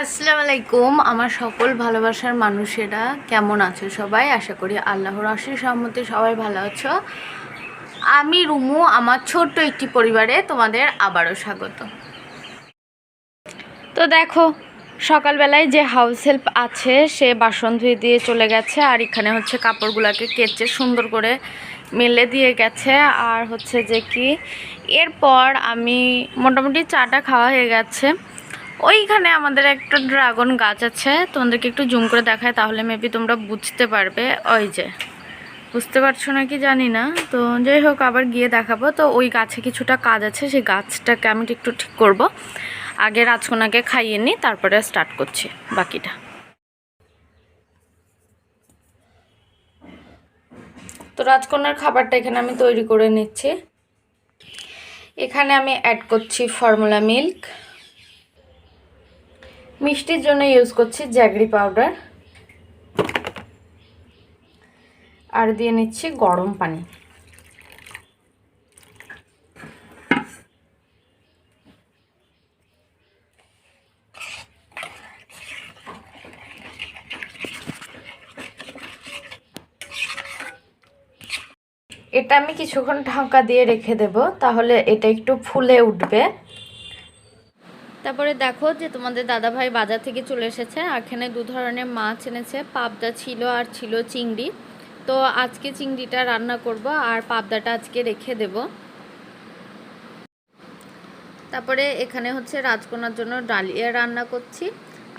আসসালামু আলাইকুম। আমার সকল ভালোবাসার মানুষেরা কেমন আছো সবাই? আশা করি আল্লাহর আশিস সহমতে সবাই ভালো আছো। আমি রুমু, আমার ছোট্ট একটি পরিবারে তোমাদের আবারও স্বাগত। তো দেখো, সকালবেলায় যে হাউস হেল্প আছে, সে বাসন ধুয়ে দিয়ে চলে গেছে, আর এখানে হচ্ছে কাপড়গুলোকে কেচে সুন্দর করে মেলে দিয়ে গেছে। আর হচ্ছে যে কি, এরপর আমি মোটামুটি চাটা খাওয়া হয়ে গেছে। ওইখানে আমাদের একটা ড্রাগন গাছ আছে, তোমাদেরকে একটু জুম করে দেখায়, তাহলে মেবি তোমরা বুঝতে পারবে। ওই যে, বুঝতে পারছ নাকি জানি না? তো যাই হোক, আবার গিয়ে দেখাবো। তো ওই গাছে কিছুটা কাজ আছে, সেই গাছটাকে আমি একটু ঠিক করব। আগে রাজকোনাকে খাইয়ে নিই, তারপরে স্টার্ট করছি, বাকিটা। তো রাজকন্যার খাবারটা এখানে আমি তৈরি করে নিচ্ছি। এখানে আমি অ্যাড করছি ফর্মুলা মিল্ক মিষ্টির জন্য ইউজ করছি জ্যাগরি পাউডার আর দিয়ে নিচ্ছি গরম পানি। এটা আমি কিছুক্ষণ ঢাকা দিয়ে রেখে দেব, তাহলে এটা একটু ফুলে উঠবে। তারপরে দেখো যে তোমাদের দাদাভাই বাজার থেকে চলে এসেছে, এখানে দু ধরনের মাছ এনেছে, পাবদা ছিল আর ছিল চিংড়ি। তো আজকে চিংড়িটা রান্না করব আর পাবদাটা আজকে রেখে দেব। তারপরে এখানে হচ্ছে রাজকোনার জন্য ডালিয়া রান্না করছি,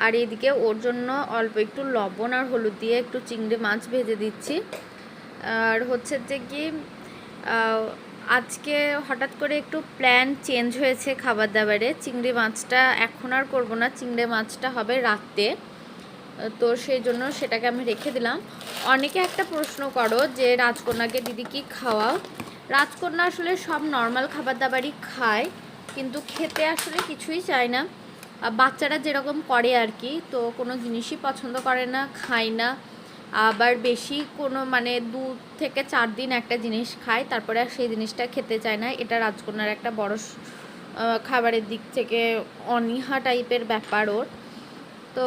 আর এদিকে ওর জন্য অল্প একটু লবণ আর হলুদ দিয়ে একটু চিংড়ি মাছ ভেজে দিচ্ছি। আর হচ্ছে যে কি আজকে হঠাৎ করে একটু প্ল্যান চেঞ্জ হয়েছে খাবার দাবারে চিংড়ি মাছটা এখন আর করব না, চিংড়ি মাছটা হবে রাতে তো সেই জন্য সেটাকে আমি রেখে দিলাম। অনেকে একটা প্রশ্ন করো যে, রাজকন্যাকে দিদি কি খাওয়াও? রাজকন্যা আসলে সব নর্মাল খাবার দাবারই খায়, কিন্তু খেতে আসলে কিছুই চায় না। বাচ্চারা যেরকম করে আর কি, তো কোনো জিনিসই পছন্দ করে না, খায় না। আবার বেশি কোনো মানে দু থেকে চার দিন একটা জিনিস খায়, তারপরে আর সেই জিনিসটা খেতে চায় না। এটা রাজকন্যার একটা বড় খাবারের দিক থেকে অনীহা টাইপের ব্যাপার ওর। তো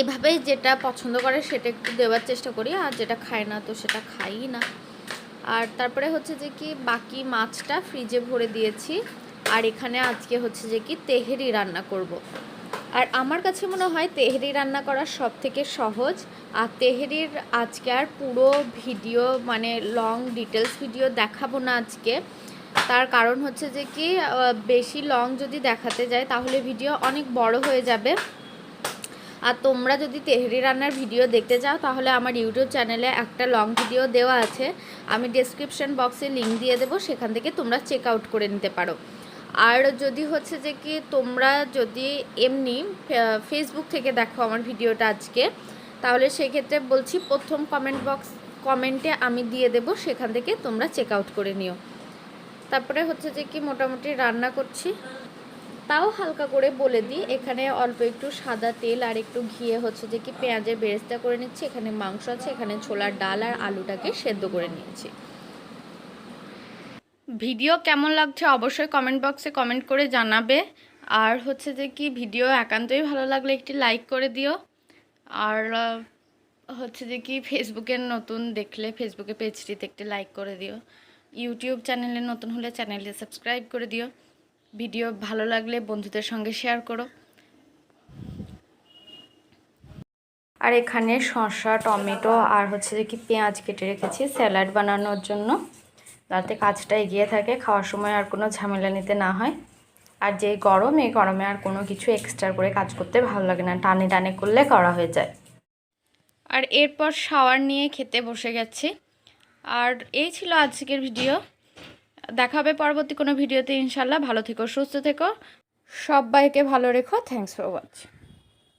এভাবেই যেটা পছন্দ করে সেটা একটু দেওয়ার চেষ্টা করি, আর যেটা খায় না তো সেটা খাই না। আর তারপরে হচ্ছে যে কি, বাকি মাছটা ফ্রিজে ভরে দিয়েছি। আর এখানে আজকে হচ্ছে যে কি, তেহেরি রান্না করব। আর আমার কাছে মনে হয় তেহরি রান্না করা সব থেকে সহজ। আর তেহরির আজকে আর পুরো ভিডিও মানে লং ডিটেলস ভিডিও দেখাবো না আজকে। তার কারণ হচ্ছে যে কি বেশি লং যদি দেখাতে যায় তাহলে ভিডিও অনেক বড় হয়ে যাবে। আর তোমরা যদি তেহরি রান্নার ভিডিও দেখতে চাও তাহলে আমার ইউটিউব চ্যানেলে একটা লং ভিডিও দেওয়া আছে। আমি ডেসক্রিপশন বক্সে লিঙ্ক দিয়ে দেবো, সেখান থেকে তোমরা চেক আউট করে নিতে পারো। আর যদি হচ্ছে যে কি তোমরা যদি এমনি ফেসবুক থেকে দেখো আমার ভিডিওটা আজকে, তাহলে সেক্ষেত্রে বলছি প্রথম কমেন্ট বক্স কমেন্টে আমি দিয়ে দেব, সেখান থেকে তোমরা চেক আউট করে নিও। তারপরে হচ্ছে যে কি মোটামুটি রান্না করছি। তাও হালকা করে বলে দিই, এখানে অল্প একটু সাদা তেল আর একটু ঘিয়ে হচ্ছে যে কি পেঁয়াজের বেরেস্তা করে নিচ্ছি, এখানে মাংস আছে, এখানে ছোলার ডাল আর আলুটাকে সেদ্ধ করে নিয়েছি। ভিডিও কেমন লাগছে অবশ্যই কমেন্ট বক্সে কমেন্ট করে জানাবে। আর হচ্ছে যে কি, ভিডিও একান্তই ভালো লাগলে একটি লাইক করে দিও। আর হচ্ছে যে কি ফেসবুকের নতুন দেখলে ফেসবুকে পেজটিতে একটি লাইক করে দিও। ইউটিউব চ্যানেলে নতুন হলে চ্যানেলটি সাবস্ক্রাইব করে দিও। ভিডিও ভালো লাগলে বন্ধুদের সঙ্গে শেয়ার করো। আর এখানে শসা, টমেটো আর হচ্ছে যে কি পেঁয়াজ কেটে রেখেছি, স্যালাড বানানোর জন্য। যাতে কাজটা এগিয়ে থাকে, খাওয়ার সময় আর কোনো ঝামেলা নিতে না হয়। আর যে গরম, এই গরমে আর কোনো কিছু এক্সট্রা করে কাজ করতে ভালো লাগে না, টানে টানে করলে করা হয়ে যায়। আর এরপর শাওয়ার নিয়ে খেতে বসে গেছি। আর এই ছিল আজকের ভিডিও দেখা হবে পরবর্তী কোনো ভিডিওতে ইনশাল্লাহ। ভালো থেকো, সুস্থ থেকো। সবাইকে ভালো রেখো। Thanks for watching